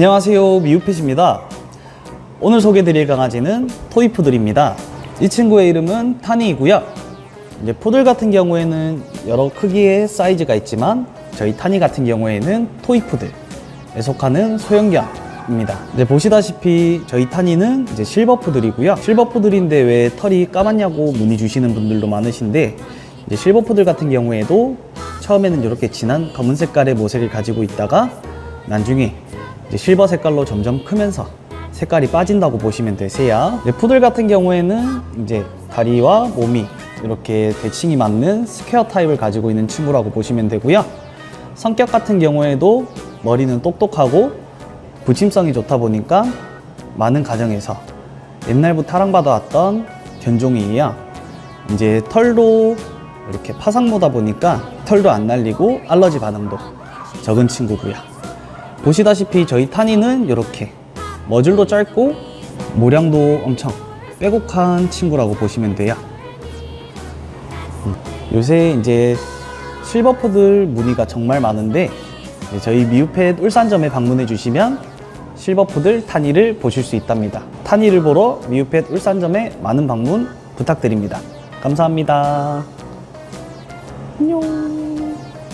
안녕하세요. 미우펫입니다. 오늘 소개드릴 강아지는 토이푸들입니다. 이 친구의 이름은 타니이고요. 이제 푸들 같은 경우에는 여러 크기의 사이즈가 있지만 저희 타니 같은 경우에는 토이푸들에 속하는 소형견입니다. 이제 보시다시피 저희 타니는 이제 실버푸들이고요. 실버푸들인데 왜 털이 까맣냐고 문의 주시는 분들도 많으신데 이제 실버푸들 같은 경우에도 처음에는 이렇게 진한 검은 색깔의 모색을 가지고 있다가 나중에 실버 색깔로 점점 크면서 색깔이 빠진다고 보시면 되세요. 푸들 같은 경우에는 이제 다리와 몸이 이렇게 대칭이 맞는 스퀘어 타입을 가지고 있는 친구라고 보시면 되고요. 성격 같은 경우에도 머리는 똑똑하고 부침성이 좋다 보니까 많은 가정에서 옛날부터 사랑받아왔던 견종이에요. 이제 털도 이렇게 파상보다 보니까 털도 안 날리고 알러지 반응도 적은 친구고요. 보시다시피 저희 타니는 이렇게 머줄도 짧고 모량도 엄청 빼곡한 친구라고 보시면 돼요. 음, 요새 이제 실버푸들 문의가 정말 많은데 네, 저희 미우펫 울산점에 방문해 주시면 실버푸들 타니를 보실 수 있답니다. 타니를 보러 미우펫 울산점에 많은 방문 부탁드립니다. 감사합니다. 안녕.